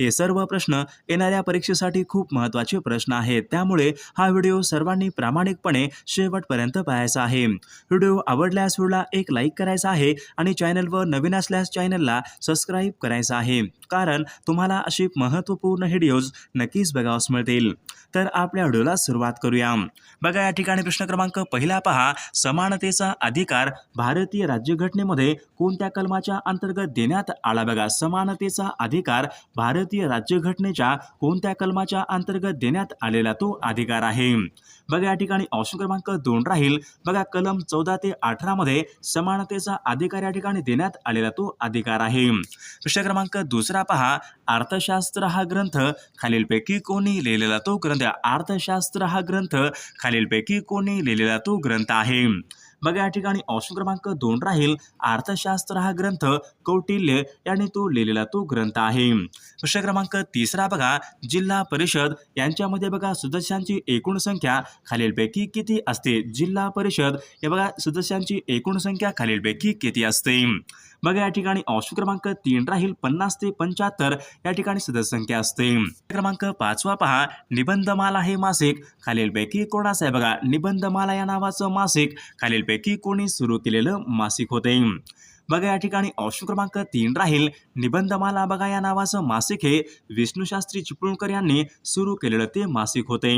हे सर्व प्रश्न येणाऱ्या परीक्षेसाठी खूप महत्त्वाचे प्रश्न आहेत. त्यामुळे हा व्हिडिओ सर्वांनी प्रामाणिकपणे शेवटपर्यंत पाहायचा आहे. व्हिडिओ आवडल्यास व्हिडिओला एक लाईक करायचा आहे आणि चॅनलवर नवीन असल्यास चॅनलला सबस्क्राईब करायचं आहे. कारण तुम्हाला अशी महत्त्वपूर्ण व्हिडिओज नक्कीच बघावस मिळतील. तर आपल्या व्हिडिओला सुरुवात करूया. बघा या ठिकाणी प्रश्न क्रमांक पहिला पहा. समानतेचा अधिकार भारतीय राज्यघटनेमध्ये कोणत्या कलमाच्या अंतर्गत देण्यात आला? बघा समानतेचा अधिकार भारत भारतीय राज्यघटनेच्या कोणत्या कलमाच्या अंतर्गत देण्यात आलेला तो अधिकार आहे? बघा या ठिकाणी ऑप्शन क्रमांक दोन राहील. बघा कलम चौदा ते अठरामध्ये समानतेचा अधिकार या ठिकाणी देण्यात आलेला तो अधिकार आहे. प्रश्न क्रमांक दुसरा पहा. अर्थशास्त्र हा ग्रंथ खालीलपैकी कोणी लिहिलेला तो ग्रंथ? अर्थशास्त्र हा ग्रंथ खालीलपैकी कोणी लिहिलेला तो ग्रंथ आहे? बघा या ठिकाणी ऑप्शन क्रमांक दोन राहील. अर्थशास्त्र हा ग्रंथ कौटिल्य यांनी तो लिहिलेला तो ग्रंथ आहे. प्रश्न क्रमांक तिसरा बघा. जिल्हा परिषद यांच्यामध्ये बघा सदस्यांची एकूण संख्या खालीलपैकी किती असते? जिल्हा परिषद या बघा सदस्यांची एकूण संख्या खालीलपैकी किती असते? बघा या ठिकाणी ऑप्शन क्रमांक तीन राहील पन्नास ते पंच्याहत्तर. या ठिकाणी सदस्य संख्या असते. क्रमांक पाचवा पहा निबंधमाला हे मासिक. खालीलपैकी कोणास आहे बघा? निबंधमाला या नावाचं मासिक. खालीलपैकी कोणी सुरू केलेलं मासिक होते. बघा या ठिकाणी ऑप्शन क्रमांक तीन राहील निबंधमाला बघा या नावाचं मासिक हे. विष्णूशास्त्री चिपळूणकर यांनी सुरू केलेलं ते मासिक होते.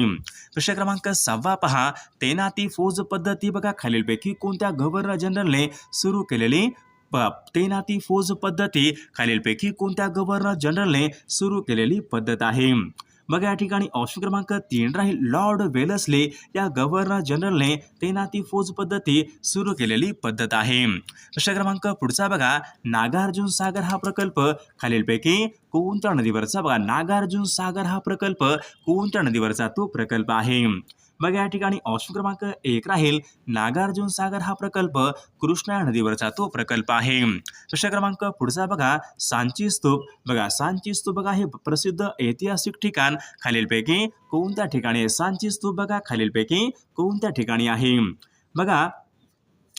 प्रश्न क्रमांक सहावा पहा तैनाती फौज पद्धती बघा. खालीलपैकी कोणत्या गव्हर्नर जनरलने सुरू केलेली प- तैनाती फौज पद्धती खालीलपैकी कोणत्या गव्हर्नर जनरलने सुरू केलेली पद्धत आहे? बघा या ठिकाणी ऑप्शन क्रमांक तीन राहील. लॉर्ड वेलसले या गव्हर्नर जनरलने तैनाती फौज पद्धती सुरू केलेली पद्धत आहे. प्रश्न क्रमांक पुढचा बघा. नागार्जुन सागर हा प्रकल्प खालीलपैकी कोणत्या नदीवरचा? बघा नागार्जुन सागर हा प्रकल्प कोणत्या नदीवरचा? तो प्रकल्प आहे. बघा या ठिकाणी ऑप्शन क्रमांक एक राहील. नागार्जुन सागर हा प्रकल्प कृष्णा नदीवरचा तो प्रकल्प आहे. प्रश्न क्रमांक पुढचा बघा. सांची स्तूप. बघा सांची स्तूप बघा हे प्रसिद्ध ऐतिहासिक ठिकाण खालीलपैकी कोणत्या ठिकाणी सांची स्तूप बघा खालीलपैकी कोणत्या ठिकाणी आहे? बघा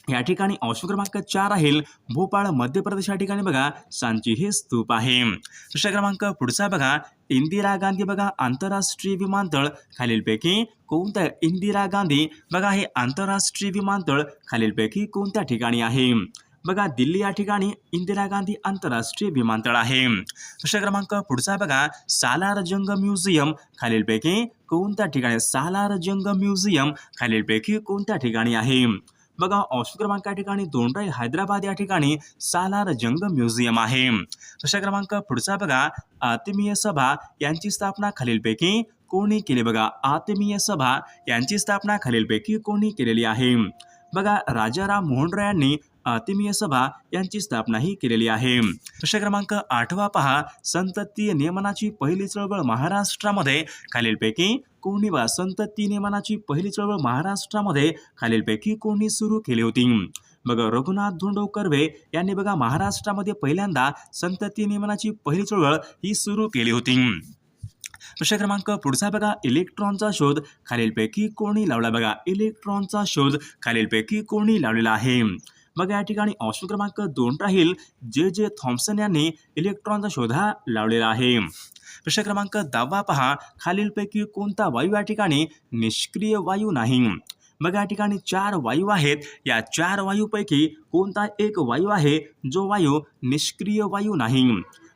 या ठिकाणी ऑप्शन क्रमांक चार राहील भोपाळ मध्य प्रदेश या ठिकाणी बघा सांची हे स्तूप आहे. प्रश्न क्रमांक पुढचा बघा इंदिरा गांधी बघा आंतरराष्ट्रीय विमानतळ. खालीलपैकी कोणत्या इंदिरा गांधी बघा हे आंतरराष्ट्रीय विमानतळ खालीलपैकी कोणत्या ठिकाणी आहे? बघा दिल्ली या ठिकाणी इंदिरा गांधी आंतरराष्ट्रीय विमानतळ आहे. प्रश्न क्रमांक पुढचा बघा सालार जंग म्युझियम. खालीलपैकी कोणत्या ठिकाणी सालार जंग म्युझियम खालीलपैकी कोणत्या ठिकाणी आहे? बघा ऑप्शन क्रमांक या ठिकाणी दोंडाई हैदराबाद या ठिकाणी सालार जंग म्युझियम आहे. प्रश्न क्रमांक पुढचा बघा आत्मीय सभा यांची स्थापना खालीलपैकी कोणी केली? बघा आत्मीय सभा यांची स्थापना खालीलपैकी कोणी केलेली आहे? बघा राजाराम मोहन राय यांनी आत्मीय सभा यांची स्थापनाही केलेली आहे. प्रश्न क्रमांक आठवा पहा संततीय नियमनाची पहिली चळवळ महाराष्ट्रामध्ये खालीलपैकी कोणी बा संतती मनाची पहिली चळवळ महाराष्ट्रामध्ये खालीलपैकी कोणी सुरू केली होती. बघा रघुनाथ धोंडो कर्वे यांनी बघा महाराष्ट्रामध्ये पहिल्यांदा संतती नियमनाची पहिली चळवळ ही सुरू केली होती. प्रश्न क्रमांक पुढचा बघा इलेक्ट्रॉनचा शोध खालीलपैकी कोणी लावला? बघा इलेक्ट्रॉनचा शोध खालीलपैकी कोणी लावलेला आहे? मग या ठिकाणी ऑप्शन क्रमांक दोन राहील. जे जे थॉम्सन यांनी इलेक्ट्रॉनचा शोध हा लावलेला आहे. प्रश्न क्रमांक दहावा पहा. खालीलपैकी कोणता वायू या ठिकाणी निष्क्रिय वायू नाही? बघा या ठिकाणी चार वायू आहेत. या चार वायूपैकी कोणता एक वायू आहे? जो वायू निष्क्रिय वायू नाही.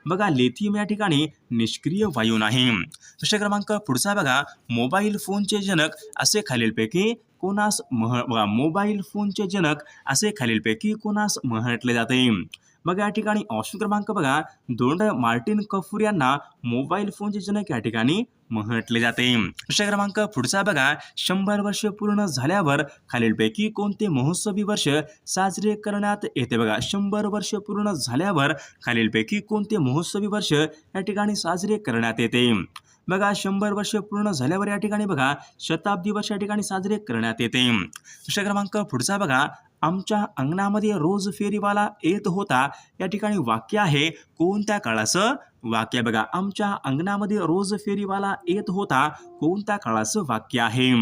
बघा लिथियम या ठिकाणी निष्क्रिय वायू नाही. प्रश्न क्रमांक पुढचा बघा. मोबाईल फोनचे जनक असे खालीलपैकी कोणास मह बघा मोबाईल फोनचे जनक असे खालीलपैकी कोणास म्हटले जाते? बघा या ठिकाणी ऑप्शन क्रमांक बघा. दोन मार्टिन कफूर यांना मोबाईल फोनचे जनक या ठिकाणी म्हटले जाते. प्रश्न क्रमांक पुढचा बघा. शंभर वर्ष पूर्ण झाल्यावर खालीलपैकी कोणते महोत्सवी वर्ष साजरे करण्यात येते बघा. शंभर वर्ष पूर्ण झाल्यावर खालीलपैकी कोणते महोत्सवी वर्ष या ठिकाणी साजरे करण्यात येते? बघा शंभर वर्ष पूर्ण झाल्यावर या ठिकाणी बघा. शताब्दी वर्ष या ठिकाणी साजरे करण्यात येते. प्रश्न क्रमांक पुढचा बघा. आमच्या अंगणामध्ये रोज फेरीवाला येत होता. या ठिकाणी वाक्य आहे कोणत्या काळाचं वाक्य बघा आमच्या अंगणामध्ये रोज फेरीवाला येत होता. कोणत्या काळाचं वाक्य आहे?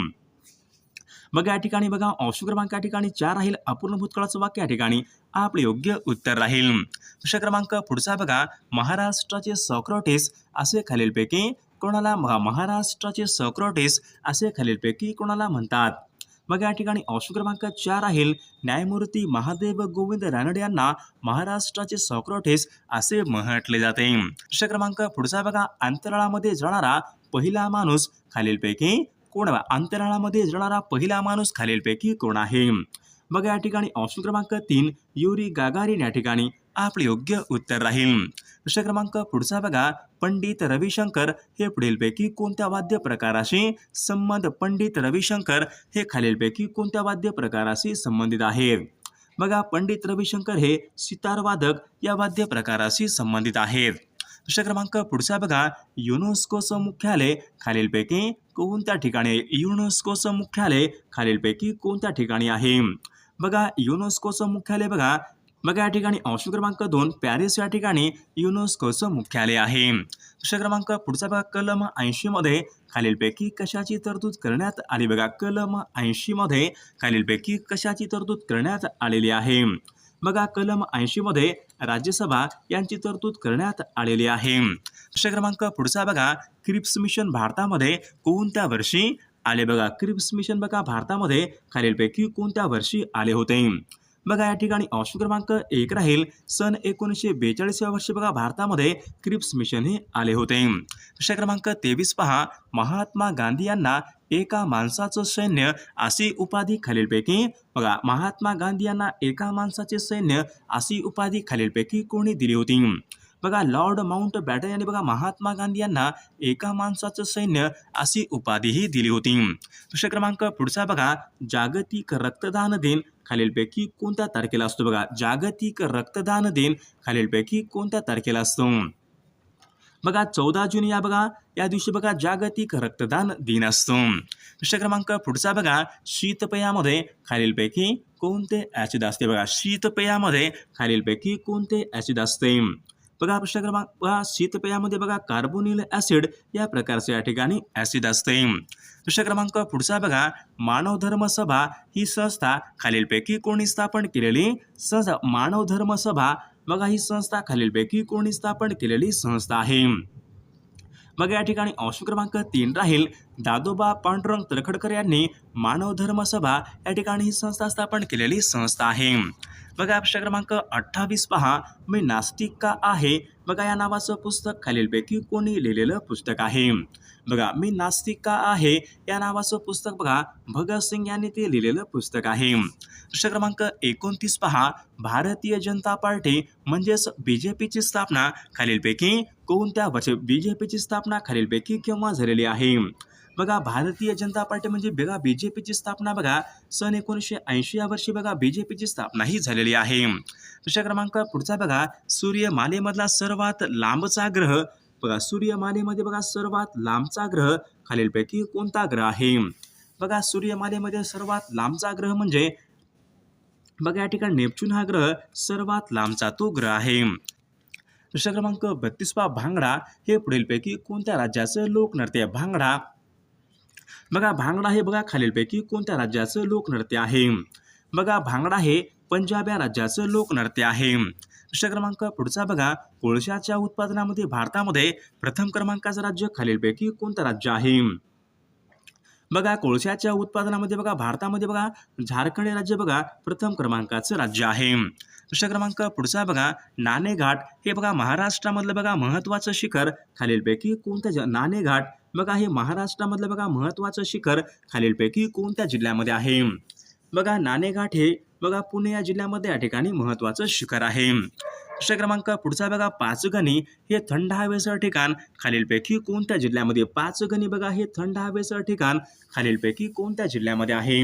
मग या ठिकाणी बघा ऑप्शन क्रमांक या ठिकाणी चार राहील. अपूर्ण भूतकाळाचं वाक्य या ठिकाणी आपले योग्य उत्तर राहील. प्रश्न क्रमांक पुढचा बघा महाराष्ट्राचे सॉक्रेटिस असे खालीलपैकी कोणाला महा- महाराष्ट्राचे सॉक्रेटिस असे खालीलपैकी कोणाला म्हणतात? मग या ठिकाणी ऑप्शन क्रमांक चार राहील न्यायमूर्ती महादेव गोविंद रानडे यांना महाराष्ट्राचे सॉक्रेटिस असे म्हटले जाते. प्रश्न क्रमांक पुढचा बघा. अंतराळामध्ये जाणारा पहिला माणूस खालीलपैकी कोण अंतराळामध्ये जाणारा पहिला माणूस खालीलपैकी कोण आहे? बघा या ठिकाणी ऑप्शन क्रमांक तीन युरी गागारिन या ठिकाणी. आपले योग्य उत्तर राहील. प्रश्न क्रमांक पुढचा बघा. पंडित रविशंकर हे पुढीलपैकी कोणत्या वाद्य प्रकाराशी संबंध पंडित रविशंकर हे खालीलपैकी कोणत्या वाद्य प्रकाराशी संबंधित आहे? बघा पंडित रविशंकर हे सितारवादक या वाद्य प्रकाराशी संबंधित आहेत. प्रश्न क्रमांक पुढचा बघा. युनेस्कोचं मुख्यालय खालीलपैकी कोणत्या ठिकाणी युनेस्कोचं मुख्यालय खालीलपैकी कोणत्या ठिकाणी आहे? बघा युनेस्कोचं मुख्यालय बघा. बघा या ठिकाणी अंश क्रमांक दोन पॅरिस या ठिकाणी युनेस्कोचं मुख्यालय आहे. प्रश्न क्रमांक पुढचा बघा कलम ऐंशी मध्ये खालीलपैकी कशाची तरतूद करण्यात आली? बघा कलम ऐंशी मध्ये खालीलपैकी कशाची तरतूद करण्यात आलेली आहे? बघा कलम ऐंशी मध्ये राज्यसभा यांची तरतूद करण्यात आलेली आहे. प्रश्न क्रमांक पुढचा बघा क्रिप्स मिशन भारतामध्ये कोणत्या वर्षी आले? बघा क्रिप्स मिशन बघा भारतामध्ये खालीलपैकी कोणत्या वर्षी आले होते? बघा या ठिकाणी ऑप्शन क्रमांक एक राहील. सन एकोणीसशे बेचाळीस या वर्षी बघा भारतामध्ये क्रिप्स मिशन हे आले होते. प्रश्न क्रमांक तेवीस पहा. महात्मा गांधी यांना एका माणसाचं सैन्य अशी उपाधी खालीलपैकी बघा महात्मा गांधी यांना एका माणसाचे सैन्य अशी उपाधी खालीलपैकी कोणी दिली होती? बघा लॉर्ड माउंट बॅटन यांनी बघा महात्मा गांधी यांना एका माणसाचं सैन्य अशी उपाधीही दिली होती. प्रश्न क्रमांक पुढचा बघा जागतिक रक्तदान दिन खालीलपैकी कोणत्या तारखेला असतो बघा? जागतिक रक्तदान दिन खालीलपैकी कोणत्या तारखेला असतो? बघा चौदा जून या बघा या दिवशी बघा जागतिक रक्तदान दिन असतो. प्रश्न क्रमांक पुढचा बघा शीतपेयामध्ये खालीलपैकी कोणते ॲसिड असते? बघा शीतपेयामध्ये खालीलपैकी कोणते ॲसिड असते? बघा प्रश्न क्रमांक बघा शीतपेयामध्ये बघा कार्बोनिल ॲसिड या प्रकारचे या ठिकाणी ॲसिड असते. प्रश्न क्रमांक पुढचा बघा मानव धर्म सभा ही संस्था खालीलपैकी कोणी स्थापन केलेली? संस्था मानव धर्म सभा बघा ही संस्था खालीलपैकी कोणी स्थापन केलेली संस्था आहे. मग या ठिकाणी अंश क्रमांक तीन राहील. दादोबा पांडुरंग तलखडकर यांनी मानव धर्म सभा या ठिकाणी ही संस्था स्थापन केलेली संस्था आहे. बघा प्रश्न क्रमांक अठ्ठावीस पहा. मी नास्तिक का आहे? बघा या नावाचं पुस्तक खालीलपैकी कोणी लिहिलेलं पुस्तक आहे. बघा मी नास्तिक का आहे? या नावाचं पुस्तक बघा. भगतसिंग यांनी ते लिहिलेलं पुस्तक आहे. प्रश्न क्रमांक एकोणतीस पहा. भारतीय जनता पार्टी म्हणजेच बी जे पीची स्थापना खालीलपैकी कोणत्या वर्षी बी जे पीची स्थापना खालीलपैकी केव्हा झालेली आहे? बघा भारतीय जनता पार्टी म्हणजे बघा बी जे पीची स्थापना बघा सन एकोणीसशे ऐंशी या वर्षी बघा बी जे पीची स्थापना ही झालेली आहे. दुसऱ्या क्रमांक पुढचा बघा सूर्यमालेमधला सर्वात लांबचा ग्रह. बघा सूर्यमालेमध्ये बघा सर्वात लांबचा ग्रह खालीलपैकी कोणता ग्रह आहे? बघा सूर्यमालेमध्ये सर्वात लांबचा ग्रह म्हणजे बघा या ठिकाणी नेपच्यून हा ग्रह सर्वात लांबचा तो ग्रह आहे. दुसरा क्रमांक बत्तीसवा भांगडा हे पुढीलपैकी कोणत्या राज्याचं लोकनृत्य भांगडा? बघा भांगडा हे बघा खालीलपैकी कोणत्या राज्याचं लोकनृत्य आहे? बघा भांगडा हे पंजाब या राज्याचं लोकनृत्य आहे. प्रश्न क्रमांक पुढचा बघा कोळशाच्या उत्पादनामध्ये भारतामध्ये प्रथम क्रमांकाचं राज्य खालीलपैकी कोणतं राज्य आहे? बघा कोळशाच्या उत्पादनामध्ये बघा भारतामध्ये बघा झारखंड राज्य बघा प्रथम क्रमांकाचं राज्य आहे. प्रश्न क्रमांक पुढचा बघा नाणेघाट हे बघा महाराष्ट्रामधलं बघा महत्त्वाचं शिखर खालीलपैकी कोणत्या ज नाणेघाट बघा हे महाराष्ट्रामधलं बघा महत्त्वाचं शिखर खालीलपैकी कोणत्या जिल्ह्यामध्ये आहे? बघा नाणेघाट हे बघा पुणे या जिल्ह्यामध्ये या ठिकाणी महत्त्वाचं शिखर आहे. प्रश्न क्रमांक पुढचा बघा पाचगणी हे थंड हवेचं ठिकाण खालीलपैकी कोणत्या जिल्ह्यामध्ये? पाचगणी बघा हे थंड हवेचं ठिकाण खालीलपैकी कोणत्या जिल्ह्यामध्ये आहे?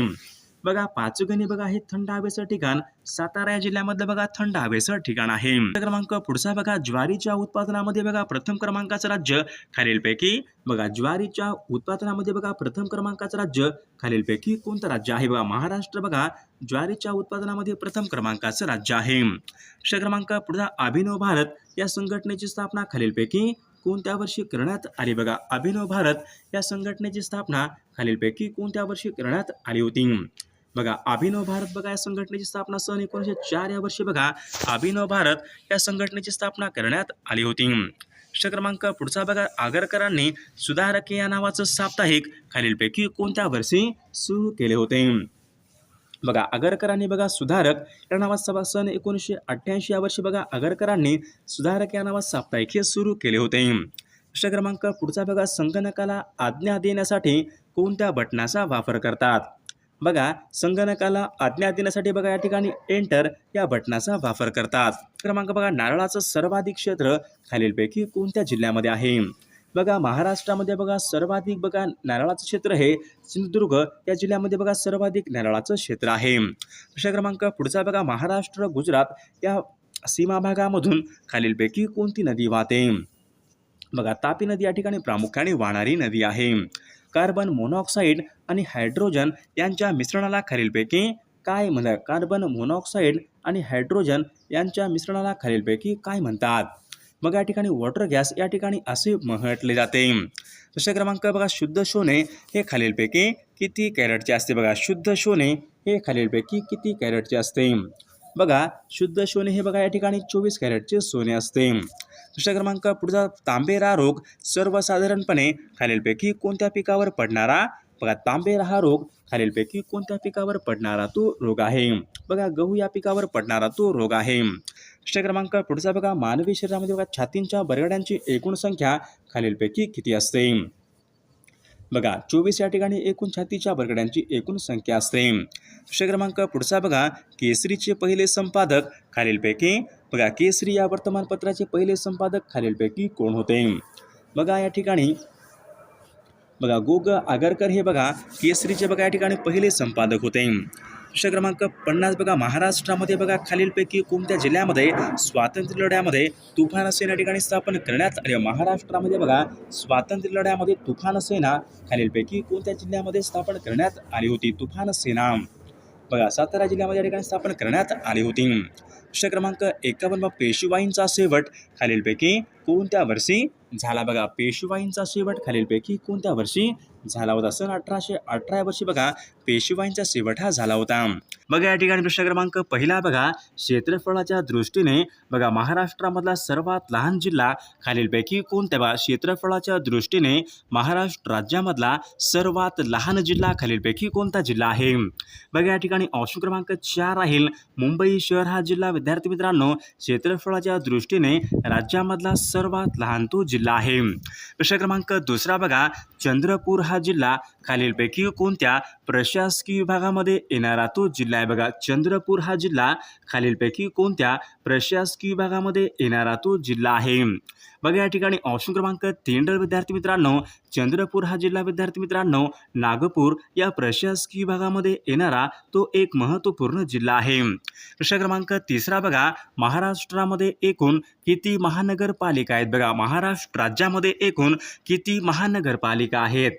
बघा पाचगणी बघा हे थंड हवेचं ठिकाण. सातारा या जिल्ह्यामधलं बघा थंड हवेचं ठिकाण आहे. क्रमांक पुढचा बघा ज्वारीच्या उत्पादनामध्ये बघा प्रथम क्रमांकाचं राज्य खालीलपैकी बघा ज्वारीच्या उत्पादनामध्ये बघा प्रथम क्रमांकाचं राज्य खालीलपैकी कोणतं राज्य आहे? बघा महाराष्ट्र बघा ज्वारीच्या उत्पादनामध्ये प्रथम क्रमांकाचं राज्य आहे. प्रश्न क्रमांक पुढचा अभिनव भारत. या संघटनेची स्थापना खालीलपैकी कोणत्या वर्षी करण्यात आली? बघा अभिनव भारत. या संघटनेची स्थापना खालीलपैकी कोणत्या वर्षी करण्यात आली होती? बघा अभिनव भारत बघा या संघटनेची स्थापना सन एकोणीसशे चार या वर्षी बघा अभिनव भारत या संघटनेची स्थापना करण्यात आली होती. प्रश्न क्रमांक पुढचा बघा आगरकरांनी सुधारक या नावाचं साप्ताहिक खालीलपैकी कोणत्या वर्षी सुरू केले होते? बघा आगरकरांनी बघा सुधारक या नावात सभा सन एकोणीसशे अठ्ठ्याऐंशी या वर्षी बघा आगरकरांनी सुधारक या नावात साप्ताहिक हे सुरू केले होते. प्रश्न क्रमांक पुढचा बघा संगणकाला आज्ञा देण्यासाठी कोणत्या बटनाचा वापर करतात? बघा संगणकाला आज्ञा देण्यासाठी बघा या ठिकाणी एंटर या बटनाचा वापर करतात. क्रमांक बघा नारळाचं सर्वाधिक क्षेत्र खालीलपैकी कोणत्या जिल्ह्यामध्ये आहे? बघा महाराष्ट्रामध्ये बघा सर्वाधिक बघा नारळाचं क्षेत्र हे सिंधुदुर्ग या जिल्ह्यामध्ये बघा सर्वाधिक नारळाचं क्षेत्र आहे. प्रश्न क्रमांक पुढचा बघा महाराष्ट्र गुजरात या सीमा भागामधून खालीलपैकी कोणती नदी वाहते? बघा तापी नदी या ठिकाणी प्रामुख्याने वाहणारी नदी आहे. कार्बन मोनॉक्साईड आणि हायड्रोजन यांच्या मिश्रणाला खालीलपैकी काय म्हणतात? कार्बन मोनॉक्साईड आणि हायड्रोजन यांच्या मिश्रणाला खालीलपैकी काय म्हणतात? मग या ठिकाणी वॉटर गॅस या ठिकाणी असे म्हटले जाते. दुसरे क्रमांक बघा शुद्ध सोने हे खालीलपैकी किती कॅरेटचे असते? बघा शुद्ध सोने हे खालीलपैकी किती कॅरेटचे असते? बघा शुद्ध सोने हे बघा या ठिकाणी चोवीस कॅरेटचे सोने असते. दुसरा क्रमांक पुढचा तांबेरा रोग सर्वसाधारणपणे खालीलपैकी कोणत्या पिकावर पडणारा? बघा तांबेरा हा रोग खालीलपैकी कोणत्या पिकावर पडणारा तो रोग आहे? बघा गहू या पिकावर पडणारा तो रोग आहे. दुसऱ्या क्रमांक पुढचा बघा मानवी शरीरामध्ये बघा छातींच्या बरगड्यांची एकूण संख्या खालीलपैकी किती असते? बघा चोवीस या ठिकाणी एकूण छातीच्या बरगड्यांची एकूण संख्या असते. दुसरा क्रमांक पुढचा बघा केसरीचे पहिले संपादक खालीलपैकी बघा केसरी या वर्तमानपत्राचे पहिले संपादक खालीलपैकी कोण होते? बघा या ठिकाणी बघा गोग आगरकर हे बघा केसरीचे बघा या ठिकाणी पहिले संपादक होते. प्रश्न क्रमांक पन्नास बघा. महाराष्ट्रामध्ये बघा खालीलपैकी कोणत्या जिल्ह्यामध्ये स्वातंत्र्य लढ्यामध्ये तुफान सेना ठिकाणी स्थापन करण्यात आले? महाराष्ट्रामध्ये बघा स्वातंत्र्य लढ्यामध्ये तुफान सेना खालीलपैकी कोणत्या जिल्ह्यामध्ये स्थापन करण्यात आली होती? तुफान सेना. बघा सातारा जिल्ह्यामध्ये या ठिकाणी स्थापन करण्यात आली होती. प्रश्न क्रमांक एकावन्न बघा, पेशवाईंचा शेवट खालीलपैकी कोणत्या वर्षी झाला बघा? पेशवाईंचा शेवट खालीलपैकी कोणत्या वर्षी झाला होता? सन अठराशे अठरा वर्षी बघा पेशवाईंचा शेवट हा झाला होता. बघा या ठिकाणी प्रश्न क्रमांक पहिला बघा. क्षेत्रफळाच्या दृष्टीने बघा महाराष्ट्रामधला सर्वात लहान जिल्हा खालीलपैकी कोणत्या बघा? क्षेत्रफळाच्या दृष्टीने महाराष्ट्र राज्यामधला सर्वात लहान जिल्हा खालीलपैकी कोणता जिल्हा आहे? बघा या ठिकाणी ऑप्शन क्रमांक चार राहील. मुंबई शहर हा जिल्हा. विद्यार्थी मित्रांनो क्षेत्रफळाच्या दृष्टीने राज्यामधला सर्वात लहान तो जिल्हा आहे. प्रश्न क्रमांक दुसरा बघा. चंद्रपूर हा जिल्हा खालीलपैकी कोणत्या प्रशासकीय विभागामध्ये येणारा तो जिल्हा आहे बघा चंद्रपूर हा जिल्हा. खालीलपैकी कोणत्या? प्रशासकीय विभागामध्ये येणारा तो जिल्हा आहे. बघा या ठिकाणी ऑप्शन क्रमांक तीन विद्यार्थी मित्रांनो चंद्रपूर हा जिल्हा विद्यार्थी मित्रांनो नागपूर या प्रशासकीय विभागामध्ये येणारा तो एक महत्त्वपूर्ण जिल्हा आहे. प्रश्न क्रमांक तिसरा बघा महाराष्ट्रामध्ये एकूण किती महानगरपालिका आहेत बघा? महाराष्ट्र राज्यामध्ये एकूण किती महानगरपालिका आहेत?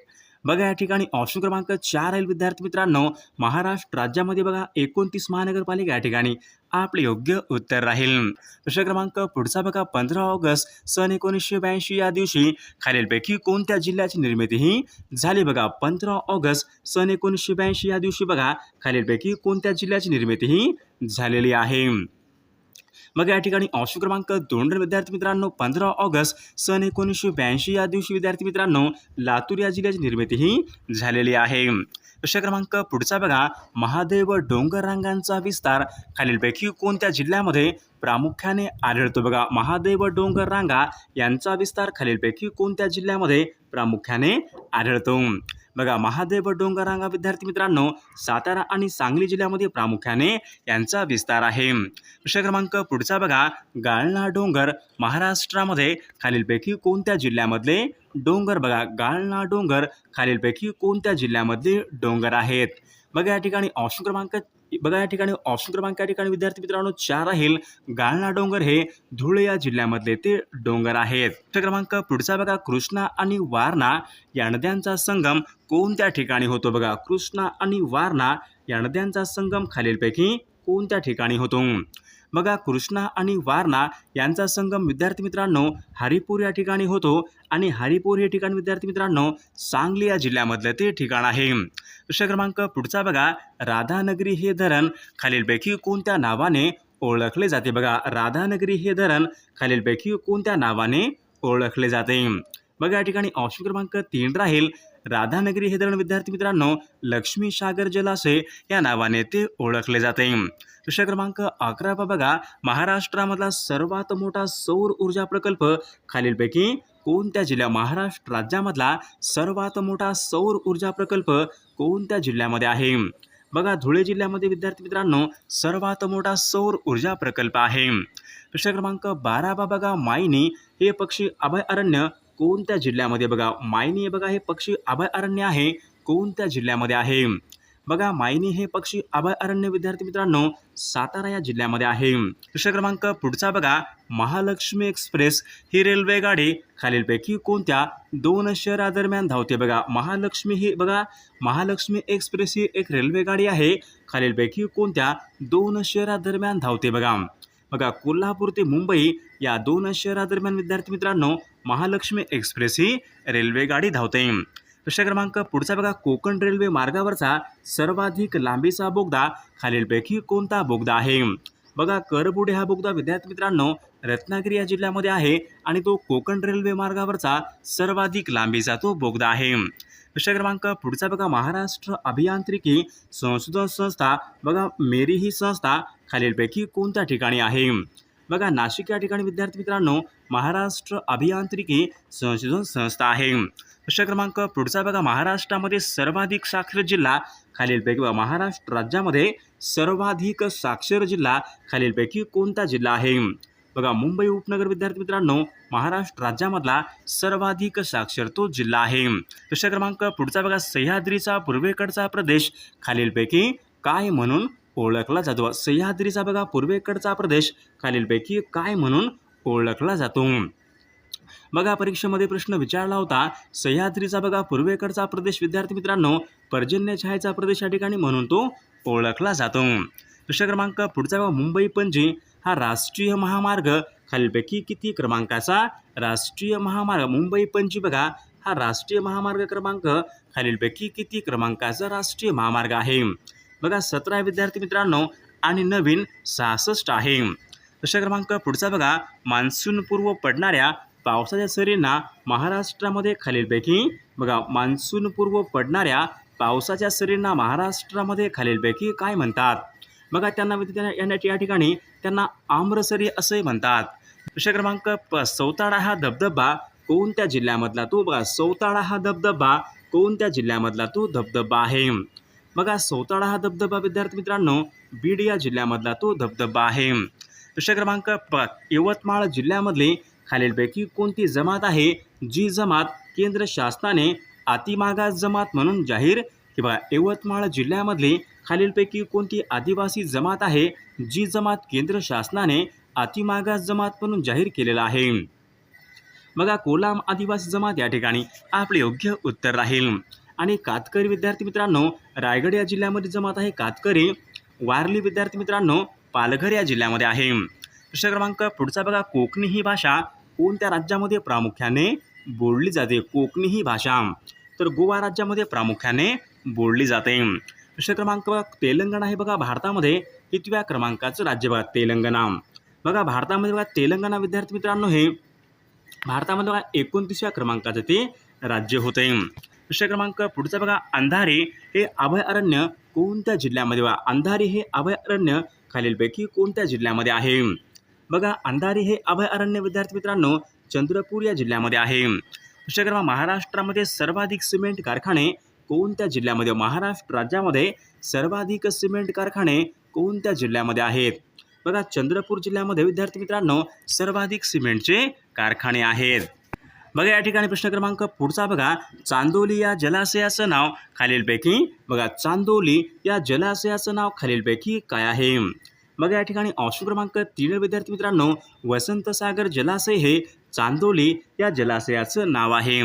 बघा या ठिकाणी ऑप्शन क्रमांक चार राहील विद्यार्थी मित्रांनो. महाराष्ट्र राज्यामध्ये बघा एकोणतीस महानगरपालिका या ठिकाणी आपले योग्य उत्तर राहील. प्रश्न क्रमांक पुढचा बघा पंधरा ऑगस्ट सन एकोणीसशे ब्याऐंशी या दिवशी खालीलपैकी कोणत्या जिल्ह्याची निर्मिती ही झाली बघा? पंधरा ऑगस्ट सन एकोणीसशे ब्याऐंशी या दिवशी बघा खालीलपैकी कोणत्या जिल्ह्याची निर्मिती ही झालेली आहे? मग या ठिकाणी ऑप्शन क्रमांक दोन विद्यार्थी मित्रांनो पंधरा ऑगस्ट सन एकोणीसशे ब्याऐंशी या दिवशी विद्यार्थी मित्रांनो लातूर या जिल्ह्याची निर्मितीही झालेली आहे. प्रश्न क्रमांक पुढचा बघा. महादेव डोंगर रांगांचा विस्तार. खालीलपैकी कोणत्या जिल्ह्यामध्ये प्रामुख्याने आढळतो बघा? महादेव डोंगर रांगा यांचा विस्तार खालीलपैकी कोणत्या जिल्ह्यामध्ये प्रामुख्याने आढळतो? बघा महादेव डोंगरांगा विद्यार्थी मित्रांनो सातारा आणि सांगली जिल्ह्यामध्ये प्रामुख्याने यांचा विस्तार आहे. प्रश्न क्रमांक पुढचा बघा गाळणा डोंगर महाराष्ट्रामध्ये खालीलपैकी कोणत्या जिल्ह्यामधले डोंगर? बघा गाळणा डोंगर खालीलपैकी कोणत्या जिल्ह्यामधले डोंगर आहेत? बघा या ठिकाणी ऑप्शन क्रमांक बघा या ठिकाणी ऑप्शन क्रमांक या ठिकाणी विद्यार्थी मित्रांनो चार राहील गाळणा डोंगर हे धुळे या जिल्ह्यामधले ते डोंगर आहेत. प्रश्न क्रमांक पुढचा बघा कृष्णा आणि वारणा या नद्यांचा संगम कोणत्या ठिकाणी होतो बघा? कृष्णा आणि वारणा या नद्यांचा संगम खालीलपैकी कोणत्या ठिकाणी होतो? बघा कृष्णा आणि वारणा यांचा संगम विद्यार्थी मित्रांनो हरिपूर या ठिकाणी होतो आणि हरिपूर हे ठिकाण विद्यार्थी मित्रांनो सांगली या जिल्ह्यामधलं ते ठिकाण आहे. प्रश्न क्रमांक पुढचा बघा राधानगरी हे धरण खालीलपैकी कोणत्या नावाने ओळखले जाते? बघा राधानगरी हे धरण खालीलपैकी कोणत्या नावाने ओळखले जाते? बघा या ठिकाणी ऑप्शन क्रमांक तीन राहील. राधानगरी हे धरण विद्यार्थी मित्रांनो लक्ष्मी सागर जलाशय या नावाने ते ओळखले जाते. प्रश्न क्रमांक अकरा बघा महाराष्ट्रामधला सर्वात मोठा सौर ऊर्जा प्रकल्प खालीलपैकी कोणत्या जिल्ह्या महाराष्ट्र राज्यामधला सर्वात मोठा सौर ऊर्जा प्रकल्प कोणत्या जिल्ह्यामध्ये आहे? बघा धुळे जिल्ह्यामध्ये विद्यार्थी मित्रांनो सर्वात मोठा सौर ऊर्जा प्रकल्प आहे. प्रश्न क्रमांक बारा बघा मायनी हे पक्षी अभयारण्य कोणत्या जिल्ह्यामध्ये? बघा मायनी हे बघा हे पक्षी अभयारण्य आहे. कोणत्या जिल्ह्यामध्ये आहे? बघा मायनी हे पक्षी अभयारण्य विद्यार्थी मित्रांनो सातारा या जिल्ह्यामध्ये आहे. प्रश्न क्रमांक पुढचा बघा. महालक्ष्मी एक्सप्रेस ही रेल्वे गाडी खालीलपैकी कोणत्या दोन शहरादरम्यान धावते बघा. महालक्ष्मी ही बघा महालक्ष्मी एक्सप्रेस ही एक रेल्वे गाडी आहे. खालीलपैकी कोणत्या दोन शहरादरम्यान धावते बघा. बघा कोल्हापूर ते मुंबई या दोन शहरादरम्यान विद्यार्थी मित्रांनो महालक्ष्मी एक्सप्रेस ही रेल्वेगाडी धावते. प्रश्न क्रमांक पुढचा बघा कोकण रेल्वे मार्गावरचा सर्वाधिक लांबीचा बोगदा खालीलपैकी कोणता बोगदा आहे? बघा करबुडे हा बोगदा विद्यार्थी मित्रांनो रत्नागिरी या जिल्ह्यामध्ये आहे आणि तो कोकण रेल्वे मार्गावरचा सर्वाधिक लांबीचा तो बोगदा आहे. प्रश्न क्रमांक पुढचा बघा महाराष्ट्र अभियांत्रिकी संशोधन संस्था. बघा मेरी ही संस्था खालीलपैकी कोणत्या ठिकाणी आहे? बघा नाशिक या ठिकाणी विद्यार्थी मित्रांनो महाराष्ट्र अभियांत्रिकी संशोधन संस्था आहे. प्रश्न क्रमांक पुढचा बघा महाराष्ट्रामध्ये सर्वाधिक साक्षर जिल्हा खालीलपैकी बघा महाराष्ट्र राज्यामध्ये सर्वाधिक साक्षर जिल्हा खालीलपैकी कोणता जिल्हा आहे? बघा मुंबई उपनगर विद्यार्थी मित्रांनो महाराष्ट्र राज्यामधला सर्वाधिक साक्षर तो जिल्हा आहे. प्रश्न क्रमांक पुढचा बघा सह्याद्रीचा पूर्वेकडचा प्रदेश खालीलपैकी काय म्हणून ओळखला जातो? सह्याद्रीचा बघा पूर्वेकडचा प्रदेश खालीलपैकी काय म्हणून ओळखला जातो? बघा परीक्षेमध्ये प्रश्न विचारला होता सह्याद्रीचा बघा पूर्वेकडचा प्रदेश विद्यार्थी मित्रांनो पर्जन्य छायेचा प्रदेश या ठिकाणी म्हणून तो ओळखला जातो. प्रश्न क्रमांक पुढचा बघा मुंबई पणजी हा राष्ट्रीय महामार्ग. खालीलपैकी किती क्रमांकाचा राष्ट्रीय महामार्ग? मुंबई पणजी बघा हा राष्ट्रीय महामार्ग क्रमांक. खालीलपैकी किती क्रमांकाचा राष्ट्रीय महामार्ग आहे? बघा सतरा विद्यार्थी मित्रांनो आणि नवीन सहासष्ट आहे. प्रश्न क्रमांक पुढचा बघा मान्सूनपूर्व पडणाऱ्या पावसाच्या सरींना महाराष्ट्रामध्ये खालीलपैकी बघा मान्सूनपूर्व पडणाऱ्या पावसाच्या सरींना महाराष्ट्रामध्ये खालीलपैकी काय म्हणतात? बघा त्यांना विद्यार्थी या ठिकाणी त्यांना आम्रसरी असंही म्हणतात. प्रश्न क्रमांक प सौताडा हा धबधबा कोणत्या जिल्ह्यामधला? तो बघा सौताडा हा धबधबा कोणत्या जिल्ह्यामधला तो धबधबा आहे? बघा सौताडा हा धबधबा विद्यार्थी मित्रांनो बीड या जिल्ह्यामधला तो धबधबा आहे. प्रश्न क्रमांक प यवतमाळ जिल्ह्यामधली खालीलपैकी कोणती जमात आहे? जी जमात केंद्र शासनाने अतिमागास जमात म्हणून जाहीर. की बघा यवतमाळ जिल्ह्यामधली खालीलपैकी कोणती आदिवासी जमात आहे जी जमात केंद्र शासनाने अतिमागास जमात म्हणून जाहीर केलेला आहे? बघा कोलाम आदिवासी जमात या ठिकाणी आपले योग्य उत्तर राहील. आणि कातकरी विद्यार्थी मित्रांनो रायगड या जिल्ह्यामध्ये जमात आहे कातकरी. वारली विद्यार्थी मित्रांनो पालघर या जिल्ह्यामध्ये आहे. प्रश्न क्रमांक पुढचा बघा कोकणी ही भाषा कोणत्या राज्यामध्ये प्रामुख्याने बोलली जाते? कोकणी ही भाषा. तर गोवा राज्यामध्ये प्रामुख्याने बोलली जाते. दुसऱ्या क्रमांक तेलंगणा हे बघा भारतामध्ये कितव्या क्रमांकाचं राज्य बघा तेलंगणा. बघा भारतामध्ये बघा तेलंगणा विद्यार्थी मित्रांनो हे भारतामध्ये बघा एकोणतीसव्या क्रमांकाचं ते राज्य होते. दुसऱ्या क्रमांक पुढचा बघा अंधारी हे अभयारण्य कोणत्या जिल्ह्यामध्ये बघा अंधारी हे अभयारण्य खालीलपैकी कोणत्या जिल्ह्यामध्ये आहे? बघा अंधारी हे अभयारण्य विद्यार्थी मित्रांनो चंद्रपूर या जिल्ह्यामध्ये आहे. प्रश्न महाराष्ट्रामध्ये सर्वाधिक सिमेंट कारखाने कोणत्या जिल्ह्यामध्ये? महाराष्ट्र राज्यामध्ये सर्वाधिक सिमेंट कारखाने कोणत्या जिल्ह्यामध्ये आहेत? बघा चंद्रपूर जिल्ह्यामध्ये विद्यार्थी मित्रांनो सर्वाधिक सिमेंटचे कारखाने आहेत. बघा या ठिकाणी प्रश्न क्रमांक पुढचा बघा. चांदोली या जलाशयाचं नाव खालीलपैकी बघा. चांदोली या जलाशयाचं नाव खालीलपैकी काय आहे? बघा या ठिकाणी ऑप्शन क्रमांक तीन विद्यार्थी मित्रांनो. वसंतसागर जलाशय हे चांदोली या जलाशयाचं नाव आहे.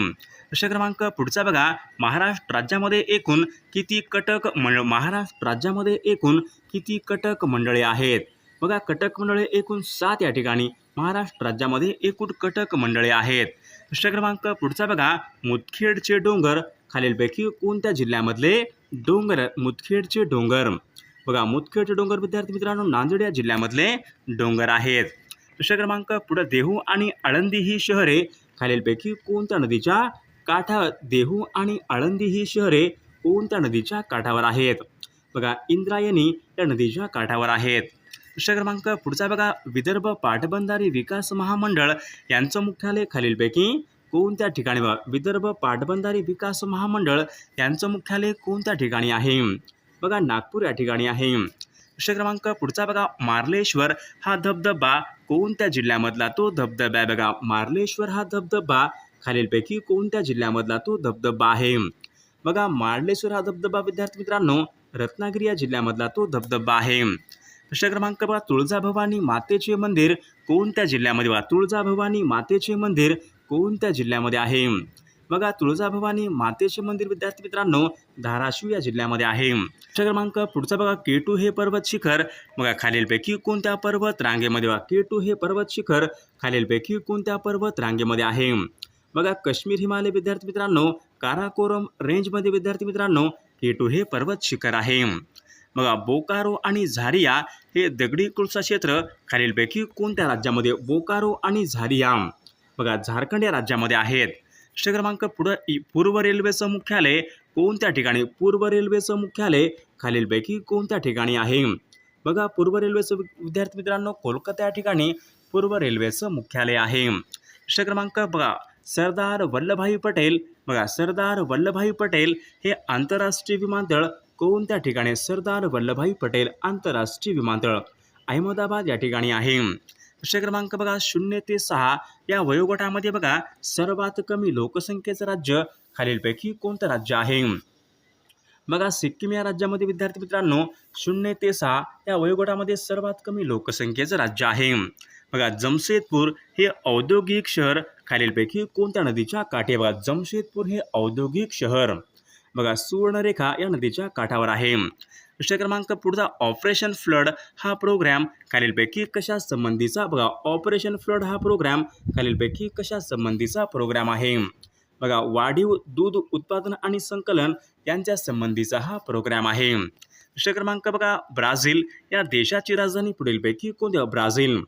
प्रश्न क्रमांक पुढचा बघा. महाराष्ट्र राज्यामध्ये एकूण किती कटक मंडळ महाराष्ट्र राज्यामध्ये एकूण किती कटक मंडळे आहेत? बघा कटक मंडळे एकूण सात या ठिकाणी. महाराष्ट्र राज्यामध्ये एकूण कटक मंडळे आहेत. प्रश्न क्रमांक पुढचा बघा. मुदखेडचे डोंगर. खालीलपैकी कोणत्या जिल्ह्यामधले डोंगर मुदखेडचे डोंगर. बघा मुदखेडचे डोंगर विद्यार्थी मित्रांनो नांदेड या जिल्ह्यामधले डोंगर आहेत. प्रश्न क्रमांक पुढं देहू आणि आळंदी ही शहरे. खालीलपैकी कोणत्या नदीच्या काठा देहू आणि आळंदी ही शहरे कोणत्या नदीच्या काठावर आहेत? बघा इंद्रायणी या नदीच्या काठावर आहेत. प्रश्न क्रमांक पुढचा बघा विदर्भ पाटबंधारी विकास महामंडळ. यांचं मुख्यालय खालीलपैकी कोणत्या ठिकाणी? बघा विदर्भ पाटबंधारी विकास महामंडळ यांचं मुख्यालय कोणत्या ठिकाणी आहे? बघा नागपूर या ठिकाणी आहे. प्रश्न क्रमांक पुढचा बघा मार्लेश्वर हा धबधबा कोणत्या जिल्ह्यामधला? तो धबधबा आहे बघा मार्लेश्वर हा धबधबा खालीलपैकी कोणत्या जिल्ह्यामधला तो धबधबा आहे? बघा मार्लेश्वर हा धबधबा विद्यार्थी मित्रांनो रत्नागिरी या जिल्ह्यामधला तो धबधबा आहे. प्रश्न क्रमांक बघा तुळजाभवानी मातेचे मंदिर कोणत्या जिल्ह्यामध्ये बघा तुळजाभवानी मातेचे मंदिर कोणत्या जिल्ह्यामध्ये आहे? बघा तुळजाभवानी मातेचे मंदिर विद्यार्थी मित्रांनो धाराशिव या जिल्ह्यामध्ये आहे. क्रमांक पुढचा बघा केटू हे पर्वत शिखर. बघा खालीलपैकी कोणत्या पर्वत रांगेमध्ये बघा केटू हे पर्वत शिखर खालीलपैकी कोणत्या पर्वत रांगेमध्ये आहे? बघा काश्मीर हिमालय विद्यार्थी मित्रांनो काराकोरम रेंजमध्ये विद्यार्थी मित्रांनो केटू हे पर्वत शिखर आहे. बघा बोकारो आणि झारिया हे दगडी कुळसा क्षेत्र खालीलपैकी कोणत्या राज्यामध्ये बोकारो आणि झारिया? बघा झारखंड या राज्यामध्ये आहेत. प्रश्न क्रमांक पुढं पूर्व रेल्वेचं मुख्यालय कोणत्या ठिकाणी? पूर्व रेल्वेचं मुख्यालय खालीलपैकी कोणत्या ठिकाणी आहे? बघा पूर्व रेल्वेचं वि- विद्यार्थी मित्रांनो कोलकाता या ठिकाणी पूर्व रेल्वेचं मुख्यालय आहे. प्रश्न क्रमांक बघा सरदार वल्लभभाई पटेल. बघा सरदार वल्लभभाई पटेल हे आंतरराष्ट्रीय विमानतळ कोणत्या ठिकाणी? सरदार वल्लभभाई पटेल आंतरराष्ट्रीय विमानतळ अहमदाबाद या ठिकाणी आहे. प्रश्न क्रमांक बघा शून्य ते सहा. या वयोगटामध्ये बघा सर्वात कमी लोकसंख्येचं राज्य खालीलपैकी कोणतं राज्य आहे? बघा सिक्कीम या राज्यामध्ये विद्यार्थी मित्रांनो शून्य ते सहा या वयोगटामध्ये सर्वात कमी लोकसंख्येचं राज्य आहे. बघा जमशेदपूर हे औद्योगिक शहर खालीलपैकी कोणत्या नदीच्या काठी बघा जमशेदपूर हे औद्योगिक शहर. बघा सुवर्णरेखा या नदीच्या काठावर आहे. प्रश्न क्रमांक पुढचा ऑपरेशन फ्लड हा प्रोग्राम खालीलपैकी कशा संबंधीचा? बघा ऑपरेशन फ्लड हा प्रोग्राम खालीलपैकी कशा संबंधीचा प्रोग्राम आहे? बघा वाढीव दूध उत्पादन आणि संकलन यांच्या संबंधीचा हा प्रोग्राम आहे. प्रश्न क्रमांक बघा ब्राझील या देशाची राजधानी पुढीलपैकी कोणत्या ब्राझील.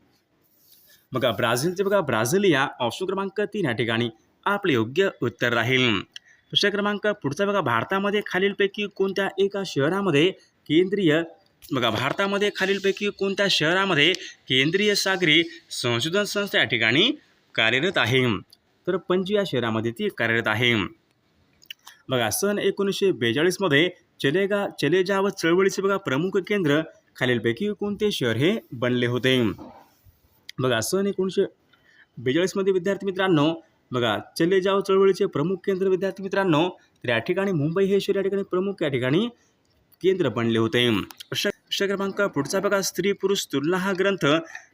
बघा ब्राझीलचे बघा ब्राझिलिया ऑप्शन क्रमांक तीन या ठिकाणी आपले योग्य उत्तर राहील. प्रश्न क्रमांक पुढचा बघा. भारतामध्ये खालीलपैकी कोणत्या एका शहरामध्ये केंद्रीय बघा भारतामध्ये खालीलपैकी कोणत्या शहरामध्ये केंद्रीय सागरी संशोधन संस्था या ठिकाणी कार्यरत आहे? तर पणजी या शहरामध्ये ती कार्यरत आहे. बघा सन एकोणीसशे बेचाळीसमध्ये चलेगा चले व चळवळीचे बघा प्रमुख केंद्र खालीलपैकी कोणते शहर हे बनले होते? बघा सन एकोणीसशे बेचाळीसमध्ये विद्यार्थी मित्रांनो बघा चले जाव चळवळीचे प्रमुख केंद्र विद्यार्थी मित्रांनो तर या ठिकाणी मुंबई हे शहर या ठिकाणी प्रमुख या ठिकाणी केंद्र बनले होते. प्रश्न क्रमांक पुढचा बघा स्त्री पुरुष तुलना हा ग्रंथ.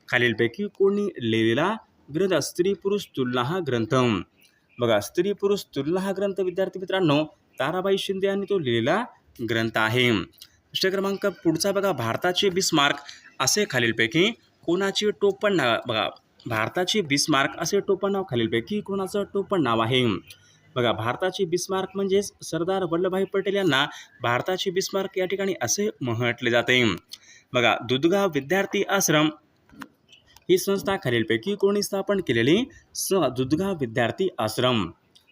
खालीलपैकी कोणी लिहिलेला ग्रंथ? स्त्री पुरुष तुलना हा ग्रंथ. बघा स्त्री पुरुष तुलना हा ग्रंथ विद्यार्थी मित्रांनो ताराबाई शिंदे यांनी तो लिहिलेला ग्रंथ आहे. प्रश्न क्रमांक पुढचा बघा भारताचे बिस्मार्क. असे खालीलपैकी कोणाचे टोपण बघा भारताचे बिस्मार्क असे टोपणनाव खालीलपैकी कोणाचं टोपण नाव आहे? बघा भारताची बिस्मार्क म्हणजेच सरदार वल्लभभाई पटेल यांना भारताची बिस्मार्क या ठिकाणी असे म्हटले जाते. बघा दुधगाव विद्यार्थी आश्रम ही संस्था खालीलपैकी कोणी स्थापन केलेली? स. दुधगाव विद्यार्थी आश्रम.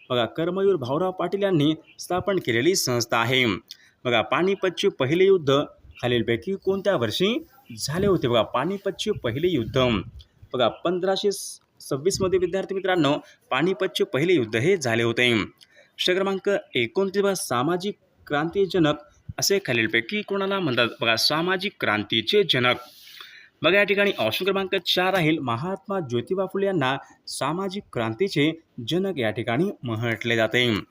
बघा कर्मयूर भाऊराव पाटील यांनी स्थापन केलेली संस्था आहे. बघा पानिपतचे पहिले युद्ध खालीलपैकी कोणत्या वर्षी झाले होते? बघा पानिपतचे पहिले युद्ध. बघा पंधराशे सव्वीसमध्ये विद्यार्थी मित्रांनो पानिपतचे पहिले युद्ध हे झाले होते. प्रश्न क्रमांक एकोणतीस बघा सामाजिक क्रांतीजनक असे खालीलपैकी कोणाला म्हणतात? बघा सामाजिक क्रांतीचे जनक. बघा या ठिकाणी ऑप्शन क्रमांक चार राहील. महात्मा ज्योतिबा फुले यांना सामाजिक क्रांतीचे जनक या ठिकाणी म्हटले जाते.